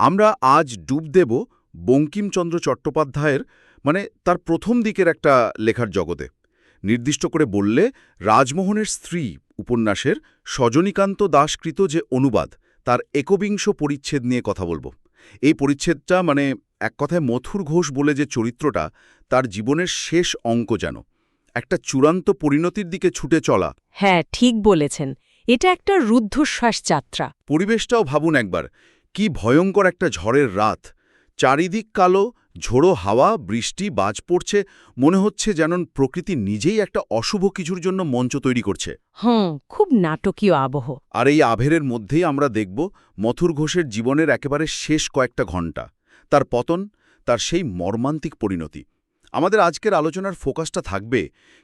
আমরা আজ ডুব দেব বঙ্কিমচন্দ্র চট্টোপাধ্যায়ের মানে তার প্রথম দিকের একটা লেখার জগতে। নির্দিষ্ট করে বললে রাজমোহনের স্ত্রী উপন্যাসের সজনীকান্ত দাসকৃত যে অনুবাদ তার একবিংশ পরিচ্ছেদ নিয়ে কথা বলব। এই পরিচ্ছেদটা মানে এক কথায় মথুর ঘোষ বলে যে চরিত্রটা তার জীবনের শেষ অঙ্ক যেন। একটা চূড়ান্ত পরিণতির দিকে ছুটে চলা। হ্যাঁ ঠিক বলেছেন। এটা একটা রুদ্ধশ্বাস যাত্রা। পরিবেশটাও ভাবুন একবার। কি ভয়ঙ্কর একটা ঝড়ের রাত। চারিদিক কালো ঝোড়ো হাওয়া বৃষ্টি বাজ পড়ছে মনে হচ্ছে যেন প্রকৃতি নিজেই একটা অশুভ কিছুর জন্য মঞ্চ তৈরি করছে। হুম খুব নাটকীয় আবহ। আর এই আভেরের মধ্যেই আমরা দেখব মথুর ঘোষের জীবনের একেবারে শেষ কয়েকটা ঘণ্টা তার পতন তার সেই মর্মান্তিক পরিণতি। আমাদের আজকের আলোচনার ফোকাসটা থাকবে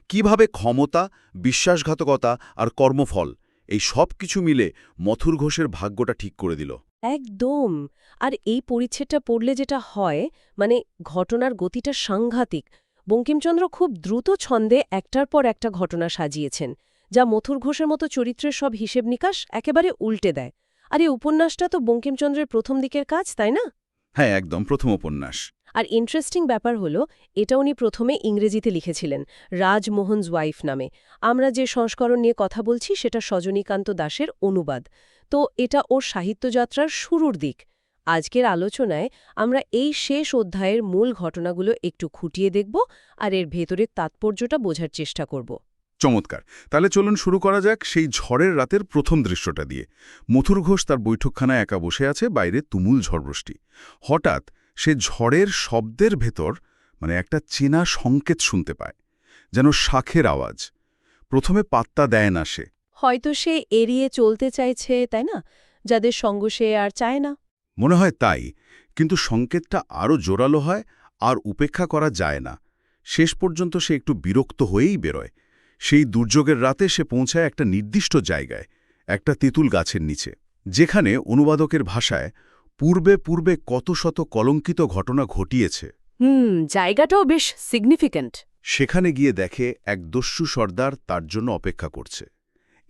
কীভাবে ক্ষমতা বিশ্বাসঘাতকতা আর কর্মফল এই সব কিছু মিলে মথুর ঘোষের ভাগ্যটা ঠিক করে দিল। একদম। আর এই পরিচ্ছেদটা পড়লে যেটা হয় মানে ঘটনার গতিটা সাংঘাতিক। বঙ্কিমচন্দ্র খুব দ্রুত ছন্দে একটার পর একটা ঘটনা সাজিয়েছেন যা মথুর ঘোষের মতো চরিত্রের সব হিসেব নিকাশ একেবারে উল্টে দেয়। আর এই উপন্যাসটা তো বঙ্কিমচন্দ্রের প্রথম দিকের কাজ তাই না? হ্যাঁ একদম প্রথম উপন্যাস। আর ইন্টারেস্টিং ব্যাপার হলো এটা উনি প্রথমে ইংরেজিতে লিখেছিলেন রাজমোহনস ওয়াইফ নামে। আমরা যে সংস্করণ নিয়ে কথা বলছি সেটা সজনীকান্ত দাসের অনুবাদ। তো এটা ওর সাহিত্যযাত্রার শুরুর দিক। আজকের আলোচনায় আমরা এই শেষ অধ্যায়ের মূল ঘটনাগুলো একটু খুঁটিয়ে দেখব আর এর ভেতরের তাৎপর্যটা বোঝার চেষ্টা করব। চমৎকার। তাহলে চলুন শুরু করা যাক সেই ঝড়ের রাতের প্রথম দৃশ্যটা দিয়ে। মথুর ঘোষ তার বৈঠকখানায় একা বসে আছে, বাইরে তুমুল ঝড়বৃষ্টি হঠাৎ সে ঝড়ের শব্দের ভেতর মানে একটা চেনা সংকেত শুনতে পায়, যেন শাখের আওয়াজ। প্রথমে পাত্তা দেয় না সে। হয়তো সে এড়িয়ে চলতে চাইছে তাই না? যাদের সঙ্গ সে আর চায় না। মনে হয় তাই কিন্তু সংকেতটা আরও জোরালো হয় আর উপেক্ষা করা যায় না। শেষ পর্যন্ত সে একটু বিরক্ত হয়েই বেরোয়। সেই দুর্যোগের রাতে সে পৌঁছায় একটা নির্দিষ্ট জায়গায় একটা তেঁতুল গাছের নিচে যেখানে অনুবাদকের ভাষায় পূর্বে পূর্বে কত শত কলঙ্কিত ঘটনা ঘটিয়েছে। হুম জায়গাটাও বেশ সিগনিফিক্যান্ট সেখানে গিয়ে দেখে এক দস্যু সর্দার তার জন্য অপেক্ষা করছে।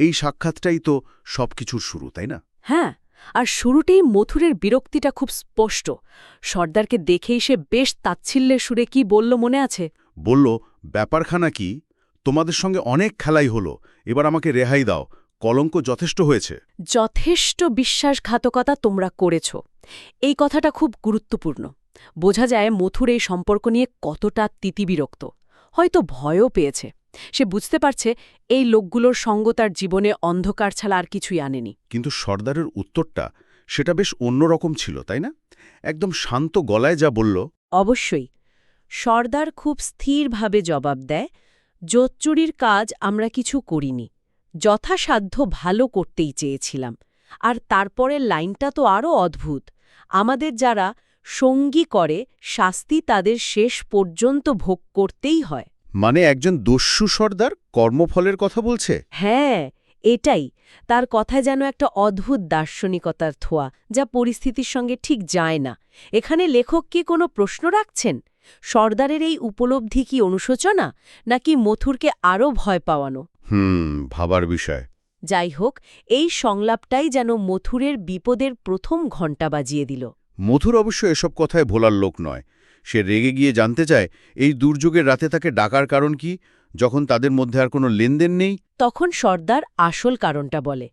এই সাক্ষাৎটাই তো সবকিছুর শুরু তাই না? হ্যাঁ আর শুরুতেই মথুরের বিরক্তিটা খুব স্পষ্ট। সর্দারকে দেখেই সে বেশ তাচ্ছিল্যের সুরে কি বলল মনে আছে? বলল ব্যাপারখানা কি? তোমাদের সঙ্গে অনেক খেলাই হলো। এবার আমাকে রেহাই দাও। কলঙ্ক যথেষ্ট হয়েছে। যথেষ্ট বিশ্বাসঘাতকতা তোমরা করেছ। এই কথাটা খুব গুরুত্বপূর্ণ। বোঝা যায় মথুর এই সম্পর্ক নিয়ে কতটা তিতিবিরক্ত। হয়তো ভয়ও পেয়েছে। সে বুঝতে পারছে এই লোকগুলোর সঙ্গ তার জীবনে অন্ধকার ছাড়া আর কিছুই আনেনি। কিন্তু সর্দারের উত্তরটা সেটা বেশ অন্যরকম ছিল তাই না? একদম শান্ত গলায় যা বলল অবশ্যই। সর্দার খুব স্থিরভাবে জবাব দেয় জোচ্চুরির কাজ আমরা কিছু করিনি। যথাসাধ্য ভালো করতেই চেয়েছিলাম। আর তারপরের লাইনটা তো আরও অদ্ভুত। আমাদের যারা সঙ্গী করে শাস্তি তাদের শেষ পর্যন্ত ভোগ করতেই হয়। মানে একজন দস্যু সর্দার কর্মফলের কথা বলছে? হ্যাঁ এটাই। তার কথায় যেন একটা অদ্ভুত দার্শনিকতার থোয়া যা পরিস্থিতির সঙ্গে ঠিক যায় না। এখানে লেখক কি কোনো প্রশ্ন রাখছেন? সর্দারের এই উপলব্ধি কি অনুশোচনা নাকি মথুরকে আরও ভয় পাওয়ানো? হুম ভাবার বিষয়। যাই হোক এই সংলাপটাই যেন মথুরের বিপদের প্রথম ঘণ্টা বাজিয়ে দিল। মধুর অবশ্য এসব কথায় ভোলার লোক নয়। সে রেগে গিয়ে জানতে চায় এই দুর্যোগের রাতে তাকে ডাকার কারণ কি? যখন তাদের মধ্যে আর কোনো লেনদেন নেই? তখন সর্দার আসল কারণটা বলে।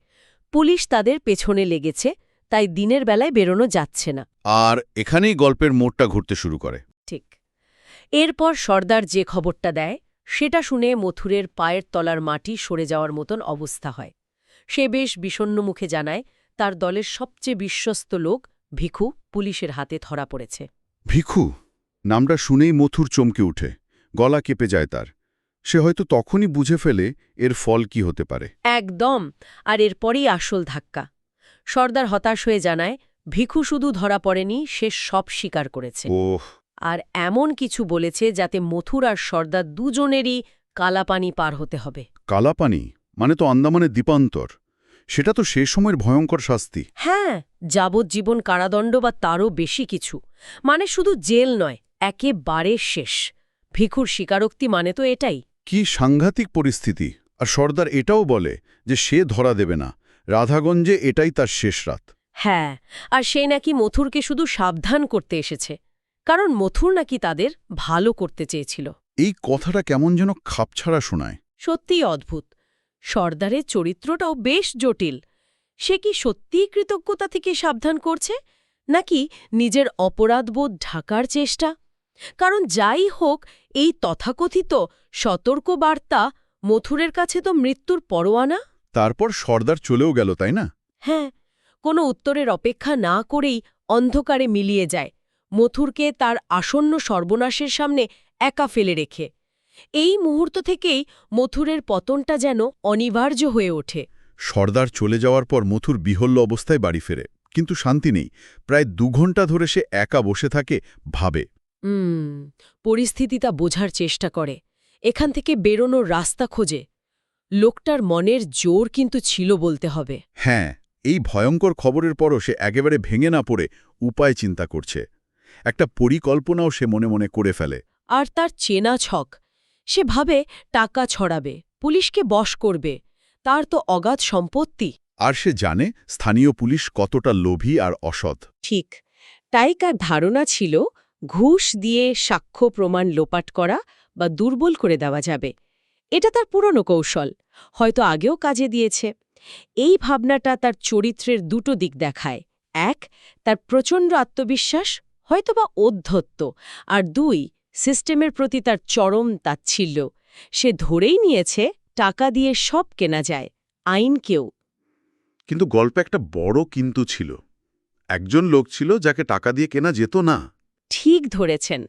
পুলিশ তাদের পেছনে লেগেছে তাই দিনের বেলায় বেরোনো যাচ্ছে না। আর এখানেই গল্পের মোড়টা ঘুরতে শুরু করে। ঠিক। এরপর সর্দার যে খবরটা দেয় সেটা শুনে মথুরের পায়ের তলার মাটি সরে যাওয়ার মতন অবস্থা হয়। সে বেশ বিষণ্ণ মুখে জানায় তার দলের সবচেয়ে বিশ্বস্ত লোক ভিখু পুলিশের হাতে ধরা পড়েছে। ভিখু? নামটা শুনেই মথুর চমকে উঠে গলা কেঁপে যায় তার। সে হয়তো তখনই বুঝে ফেলে এর ফল কি হতে পারে। একদম আর এরপরেই আসল ধাক্কা। সর্দার হতাশ হয়ে জানায় ভিখু শুধু ধরা পড়েনি সে সব স্বীকার করেছে। ওহ। আর এমন কিছু বলেছে যাতে মথুর আর সর্দার দুজনেরই কালাপানি পার হতে হবে। কালাপানি? মানে তো আন্দামানের দ্বীপান্তর। সেটা তো সে সময়ের ভয়ঙ্কর শাস্তি। হ্যাঁ যাবজ্জীবন কারাদণ্ড বা তারও বেশি কিছু। মানে শুধু জেল নয় একেবারে শেষ। ভিখুর স্বীকারোক্তি মানে তো এটাই। কি সাংঘাতিক পরিস্থিতি। আর সর্দার এটাও বলে যে সে ধরা দেবে না। রাধাগঞ্জে এটাই তার শেষ রাত। হ্যাঁ আর সে নাকি মথুরকে শুধু সাবধান করতে এসেছে। কারণ মথুর নাকি তাদের ভালো করতে চেয়েছিল। এই কথাটা কেমন যেন খাপছাড়া শোনায়। সত্যিই অদ্ভুত। সর্দারের চরিত্রটাও বেশ জটিল। সে কি সত্যিই কৃতজ্ঞতা থেকে সাবধান করছে? নাকি নিজের অপরাধবোধ ঢাকার চেষ্টা? কারণ যাই হোক এই তথাকথিত সতর্ক বার্তা মথুরের কাছে তো মৃত্যুর পরোয়ানা। তারপর সর্দার চলেও গেল তাই না? হ্যাঁ কোনো উত্তরের অপেক্ষা না করেই অন্ধকারে মিলিয়ে যায়। মথুরকে তার আসন্ন সর্বনাশের সামনে একা ফেলে রেখে। এই মুহূর্ত থেকেই মথুরের পতনটা যেন অনিবার্য হয়ে ওঠে। সর্দার চলে যাওয়ার পর মথুর বিহল্য অবস্থায় বাড়ি ফেরে। কিন্তু শান্তি নেই। প্রায় দু ঘণ্টা ধরে সে একা বসে থাকে ভাবে। হুম পরিস্থিতিটা বোঝার চেষ্টা করে। এখান থেকে বেরোনোর রাস্তা খোঁজে। লোকটার মনের জোর কিন্তু ছিল বলতে হবে। হ্যাঁ এই ভয়ঙ্কর খবরের পরও সে একেবারে ভেঙে না পড়ে উপায় চিন্তা করছে। একটা পরিকল্পনাও সে মনে মনে করে ফেলে। আর তার চেনা ছক। সে ভাবে টাকা ছড়াবে পুলিশকে বশ করবে তার তো অগাধ সম্পত্তি। আর সে জানে স্থানীয় পুলিশ কতটা লোভী আর অসৎ। ঠিক তাই কার ধারণা ছিল ঘুষ দিয়ে সাক্ষ্য প্রমাণ লোপাট করা বা দুর্বল করে দেওয়া যাবে। এটা তার পুরনো কৌশল, হয়তো আগেও কাজে দিয়েছে। এই ভাবনাটা তার চরিত্রের দুটো দিক দেখায়। এক, তার প্রচণ্ড আত্মবিশ্বাস, হয়তোবা অধ্যত্ত। আর দুই, সিস্টেমের প্রতি তার চরম তাচ্ছিল্য। সে ধরেই নিয়েছে, টাকা দিয়ে সব কেনা যায় আইনকেও কিন্তু গল্পে একটা বড় কিন্তু ছিল। একজন লোক ছিল যাকে টাকা দিয়ে কেনা যেত না। ঠিক ধরেছেন।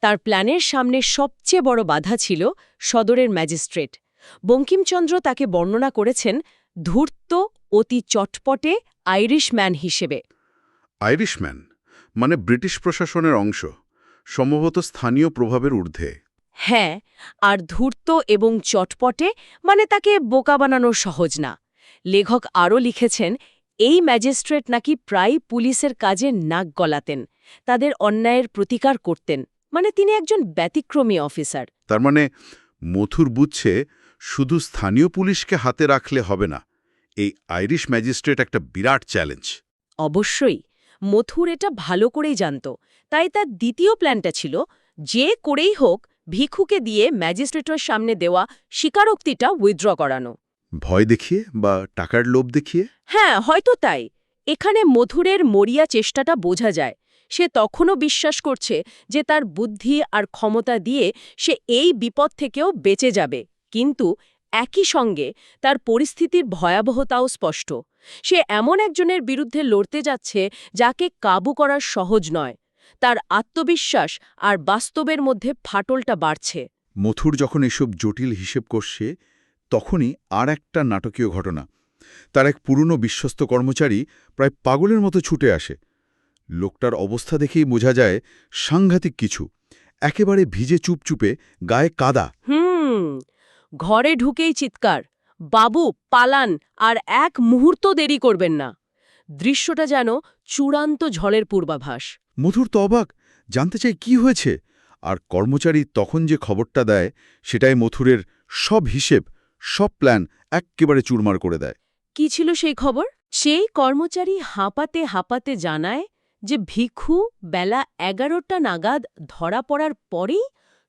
তার প্ল্যানের সামনে সবচেয়ে বড় বাধা ছিল সদরের ম্যাজিস্ট্রেট। বঙ্কিমচন্দ্র তাকে বর্ণনা করেছেন ধূর্ত অতি চটপটে আইরিশ ম্যান হিসেবে। আইরিশম্যান মানে ব্রিটিশ প্রশাসনের অংশ সম্ভবত স্থানীয় প্রভাবের ঊর্ধ্বে। হ্যাঁ আর ধূর্ত এবং চটপটে মানে তাকে বোকা বানানো সহজ না। লেখক আরও লিখেছেন এই ম্যাজিস্ট্রেট নাকি প্রায় পুলিশের কাজে নাক গলাতেন তাদের অন্যায়ের প্রতিকার করতেন মানে তিনি একজন ব্যতিক্রমী অফিসার। তার মানে মথুর বুঝছে শুধু স্থানীয় পুলিশকে হাতে রাখলে হবে না এই আইরিশ ম্যাজিস্ট্রেট একটা বিরাট চ্যালেঞ্জ। অবশ্যই মথুর এটা ভালো করেই জানত তাই তার দ্বিতীয় প্ল্যানটা ছিল যে করেই হোক ভিক্ষুকে দিয়ে ম্যাজিস্ট্রেটর সামনে দেওয়া স্বীকারোক্তিটা উইথড্র করানো। ভয় দেখিয়ে বা টাকার লোভ দেখিয়ে? হ্যাঁ হয়তো তাই। এখানে মধুরের মরিয়া চেষ্টাটা বোঝা যায়। সে তখনও বিশ্বাস করছে যে তার বুদ্ধি আর ক্ষমতা দিয়ে সে এই বিপদ থেকেও বেঁচে যাবে। কিন্তু একই সঙ্গে তার পরিস্থিতির ভয়াবহতাও স্পষ্ট। সে এমন একজনের বিরুদ্ধে লড়তে যাচ্ছে যাকে কাবু করার সহজ নয়। তার আত্মবিশ্বাস আর বাস্তবের মধ্যে ফাটলটা বাড়ছে। মথুর যখন এসব জটিল হিসেব করছে তখনই আর একটা নাটকীয় ঘটনা। তার এক পুরনো বিশ্বস্ত কর্মচারী প্রায় পাগলের মতো ছুটে আসে। লোকটার অবস্থা দেখেই বোঝা যায় সাংঘাতিক কিছু। একেবারে ভিজে চুপচুপে গায়ে কাদা। হুম ঘরে ঢুকেই চিৎকার বাবু পালান আর এক মুহূর্ত দেরি করবেন না। দৃশ্যটা যেন চূড়ান্ত ঝড়ের পূর্বাভাস। মধুর তো অবাক জানতে চাই কি হয়েছে? আর কর্মচারী তখন যে খবরটা দেয় সেটাই মথুরের সব হিসেব। সব প্ল্যান এক্কেবারে চুরমার করে দেয়। কি ছিল সেই খবর? সেই কর্মচারী হাঁপাতে হাঁপাতে জানায় যে ভিক্ষু বেলা এগারোটা নাগাদ ধরা পড়ার পরেই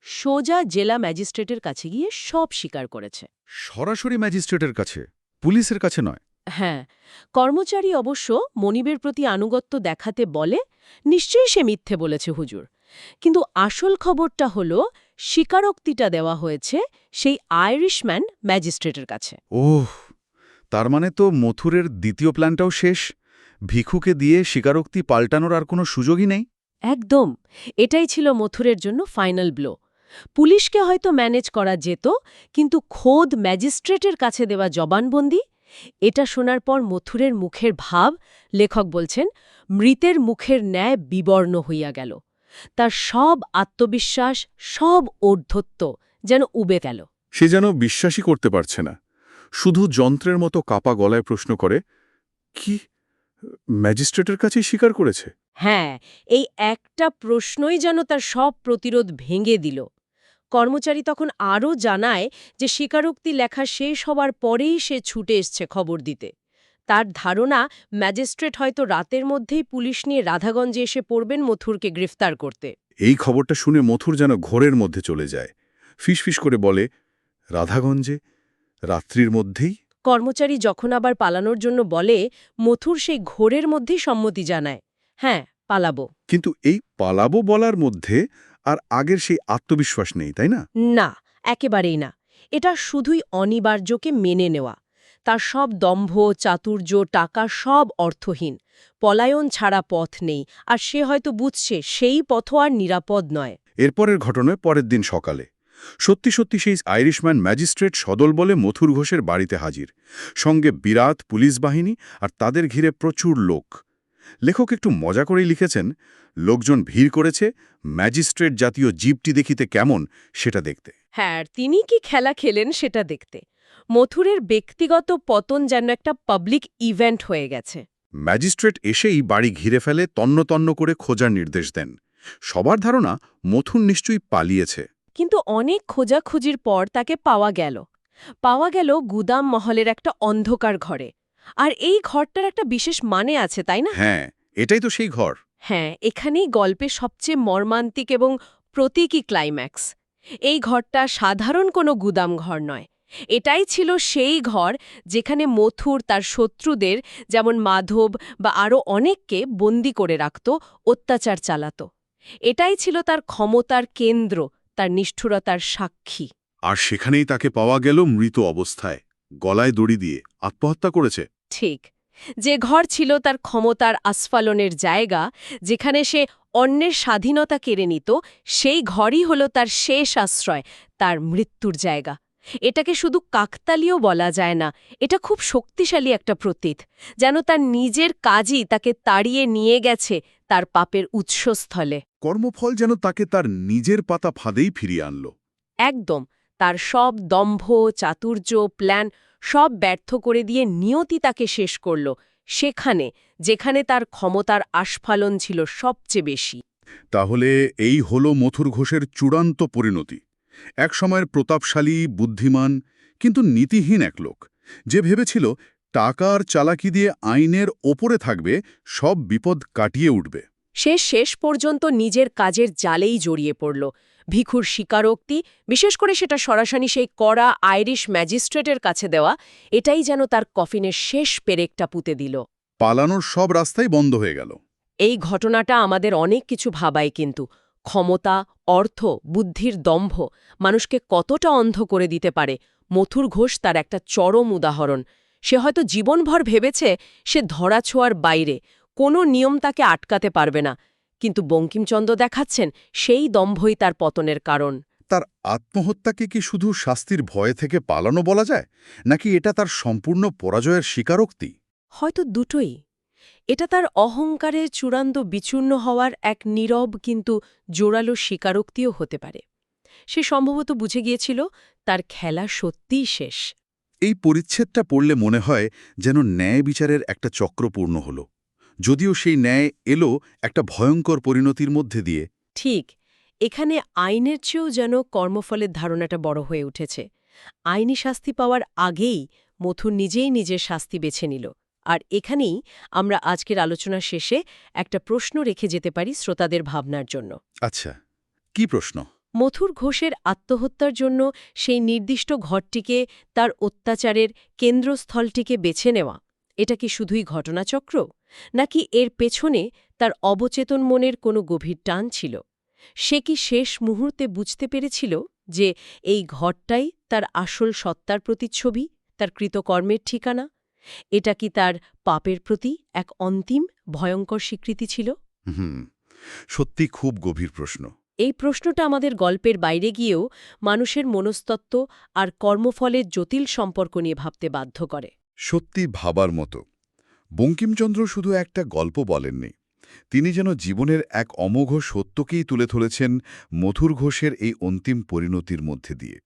সোজা জেলা ম্যাজিস্ট্রেটের কাছে গিয়ে সব স্বীকার করেছে। সরাসরি ম্যাজিস্ট্রেটের কাছে? পুলিশের কাছে নয়? হ্যাঁ কর্মচারী অবশ্য মনিবের প্রতি আনুগত্য দেখাতে বলে নিশ্চয়ই সে মিথ্যে বলেছে হুজুর। কিন্তু আসল খবরটা হল স্বীকারোক্তিটা দেওয়া হয়েছে সেই আইরিশম্যান ম্যাজিস্ট্রেটের কাছে। ওহ তার মানে তো মথুরের দ্বিতীয় প্ল্যানটাও শেষ? ভিক্ষুকে দিয়ে স্বীকারোক্তি পাল্টানোর আর কোনো সুযোগই নেই? একদম এটাই ছিল মথুরের জন্য ফাইনাল ব্লো। পুলিশকে হয়তো ম্যানেজ করা যেত কিন্তু খোদ ম্যাজিস্ট্রেটের কাছে দেওয়া জবানবন্দি? এটা শোনার পর মথুরের মুখের ভাব লেখক বলছেন মৃতের মুখের ন্যায় বিবর্ণ হইয়া গেল। তার সব আত্মবিশ্বাস সব ঔর্ধত্ব যেন উবে গেল। সে যেন বিশ্বাসই করতে পারছে না। শুধু যন্ত্রের মতো কাপা গলায় প্রশ্ন করে কি? ম্যাজিস্ট্রেটের কাছেই স্বীকার করেছে? হ্যাঁ এই একটা প্রশ্নই যেন তার সব প্রতিরোধ ভেঙে দিল। কর্মচারী তখন আরও জানায় যে স্বীকারোক্তি লেখা শেষ হবার পরেই সে ছুটে এসছে খবর দিতে। তার ধারণা ম্যাজিস্ট্রেট হয়তো রাতের মধ্যেই পুলিশ নিয়ে রাধাগঞ্জে এসে পড়বেন মথুরকে গ্রেফতার করতে। এই খবরটা শুনে মথুর যেন ঘোরের মধ্যে চলে যায়। ফিসফিস করে বলে রাধাগঞ্জে? রাত্রির মধ্যেই? কর্মচারী যখন আবার পালানোর জন্য বলে মথুর সেই ঘোরের মধ্যেই সম্মতি জানায়। হ্যাঁ পালাবো। কিন্তু এই পালাবো বলার মধ্যে আর আগের সেই আত্মবিশ্বাস নেই তাই না? না একেবারেই না। এটা শুধুই অনিবার্যকে মেনে নেওয়া। তার সব দম্ভ চাতুর্য টাকা সব অর্থহীন। পলায়ন ছাড়া পথ নেই আর সে হয়তো বুঝছে সেই পথও আর নিরাপদ নয়। এরপরের ঘটনায় পরের দিন সকালে। সত্যি সত্যি সেই আইরিশম্যান ম্যাজিস্ট্রেট সদল বলে মথুর ঘোষের বাড়িতে হাজির। সঙ্গে বিরাট পুলিশ বাহিনী আর তাদের ঘিরে প্রচুর লোক। লেখক একটু মজা করেই লিখেছেন লোকজন ভিড় করেছে ম্যাজিস্ট্রেট জাতীয় জীবটি দেখিতে কেমন সেটা দেখতে। হ্যাঁ আর তিনি কি খেলা খেলেন সেটা দেখতে। মথুরের ব্যক্তিগত পতন যেন একটা পাবলিক ইভেন্ট হয়ে গেছে। ম্যাজিস্ট্রেট এসেই বাড়ি ঘিরে ফেলে তন্ন তন্ন করে খোঁজার নির্দেশ দেন। সবার ধারণা মথুর নিশ্চয়ই পালিয়েছে। কিন্তু অনেক খোঁজাখুঁজির পর তাকে পাওয়া গেল। পাওয়া গেল গুদাম মহলের একটা অন্ধকার ঘরে। আর এই ঘরটার একটা বিশেষ মানে আছে তাই না? হ্যাঁ এটাই তো সেই ঘর। হ্যাঁ এখানেই গল্পে সবচেয়ে মর্মান্তিক এবং প্রতীকী ক্লাইম্যাক্স এই ঘরটা সাধারণ কোনো গুদাম ঘর নয়। এটাই ছিল সেই ঘর যেখানে মথুর তার শত্রুদের যেমন মাধব বা আরও অনেককে বন্দি করে রাখত অত্যাচার চালাত। এটাই ছিল তার ক্ষমতার কেন্দ্র তার নিষ্ঠুরতার সাক্ষী। আর সেখানেই তাকে পাওয়া গেল মৃত অবস্থায় গলায় দড়ি দিয়ে আত্মহত্যা করেছে। ঠিক। যে ঘর ছিল তার ক্ষমতার আস্ফালনের জায়গা যেখানে সে অন্যের স্বাধীনতা কেড়ে নিত সেই ঘরই হল তার শেষ আশ্রয় তার মৃত্যুর জায়গা। এটাকে শুধু কাকতালীয় বলা যায় না এটা খুব শক্তিশালী একটা প্রতীক যেন তার নিজের কাজই তাকে তাড়িয়ে নিয়ে গেছে তার পাপের উৎসস্থলে। কর্মফল যেন তাকে তার নিজের পাতা ফাঁদেই ফিরিয়ে আনল। একদম তার সব দম্ভ চাতুর্য প্ল্যান সব ব্যর্থ করে দিয়ে নিয়তি তাকে শেষ করল সেখানে যেখানে তার ক্ষমতার আস্ফালন ছিল সবচেয়ে বেশি। তাহলে এই হল মথুর ঘোষের চূড়ান্ত পরিণতি। এক সময়ের প্রতাপশালী বুদ্ধিমান কিন্তু নীতিহীন এক লোক। যে ভেবেছিল টাকার চালাকি দিয়ে আইনের ওপরে থাকবে সব বিপদ কাটিয়ে উঠবে। সে শেষ পর্যন্ত নিজের কাজের জালেই জড়িয়ে পড়ল। ভিখুর স্বীকারোক্তি বিশেষ করে সেটা সরাসরি সেই কড়া আইরিশ ম্যাজিস্ট্রেটের কাছে দেওয়া এটাই যেন তার কফিনের শেষ পেরেকটা পুঁতে দিল। পালানোর সব রাস্তাই বন্ধ হয়ে গেল। এই ঘটনাটা আমাদের অনেক কিছু ভাবায় কিন্তু। ক্ষমতা অর্থ বুদ্ধির দম্ভ মানুষকে কতটা অন্ধ করে দিতে পারে মথুর ঘোষ তার একটা চরম উদাহরণ। সে হয়তো জীবনভর ভেবেছে সে ধরাছোঁয়ার বাইরে কোনো নিয়ম তাকে আটকাতে পারবে না। কিন্তু বঙ্কিমচন্দ্র দেখাচ্ছেন সেই দম্ভই তার পতনের কারণ। তার আত্মহত্যাকে কি শুধু শাস্তির ভয় থেকে পালানো বলা যায় নাকি এটা তার সম্পূর্ণ পরাজয়ের স্বীকারোক্তি? হয়তো দুটোই। এটা তার অহংকারে চূড়ান্ত বিচূর্ণ হওয়ার এক নীরব কিন্তু জোরালো স্বীকারোক্তিও হতে পারে। সে সম্ভবত বুঝে গিয়েছিল তার খেলা সত্যিই শেষ। এই পরিচ্ছেদটা পড়লে মনে হয় যেন ন্যায় বিচারের একটা চক্র পূর্ণ হল। যদিও সেই ন্যায় এলো একটা ভয়ঙ্কর পরিণতির মধ্যে দিয়ে। ঠিক এখানে আইনের চেয়েও যেন কর্মফলের ধারণাটা বড় হয়ে উঠেছে। আইনি শাস্তি পাওয়ার আগেই মথুর নিজেই নিজের শাস্তি বেছে নিল। আর এখানেই আমরা আজকের আলোচনা শেষে একটা প্রশ্ন রেখে যেতে পারি শ্রোতাদের ভাবনার জন্য। আচ্ছা কি প্রশ্ন? মথুর ঘোষের আত্মহত্যার জন্য সেই নির্দিষ্ট ঘরটিকে তার অত্যাচারের কেন্দ্রস্থলটিকে বেছে নেওয়া এটা কি শুধুই ঘটনাচক্র? নাকি এর পেছনে তার অবচেতন মনের কোনো গভীর টান ছিল? সে কি শেষ মুহূর্তে বুঝতে পেরেছিল যে এই ঘরটাই তার আসল সত্তার প্রতিচ্ছবি তার কৃতকর্মের ঠিকানা? এটা কি তার পাপের প্রতি এক অন্তিম ভয়ঙ্কর স্বীকৃতি ছিল? হুম সত্যি খুব গভীর প্রশ্ন। এই প্রশ্নটা আমাদের গল্পের বাইরে গিয়েও মানুষের মনস্তত্ত্ব আর কর্মফলের জটিল সম্পর্ক নিয়ে ভাবতে বাধ্য করে। সত্যি ভাবার মতো। বঙ্কিমচন্দ্র শুধু একটা গল্প বলেননি। তিনি যেন জীবনের এক অমোঘ সত্যকেই তুলে ধরেছেন মথুর ঘোষের এই অন্তিম পরিণতির মধ্যে দিয়ে।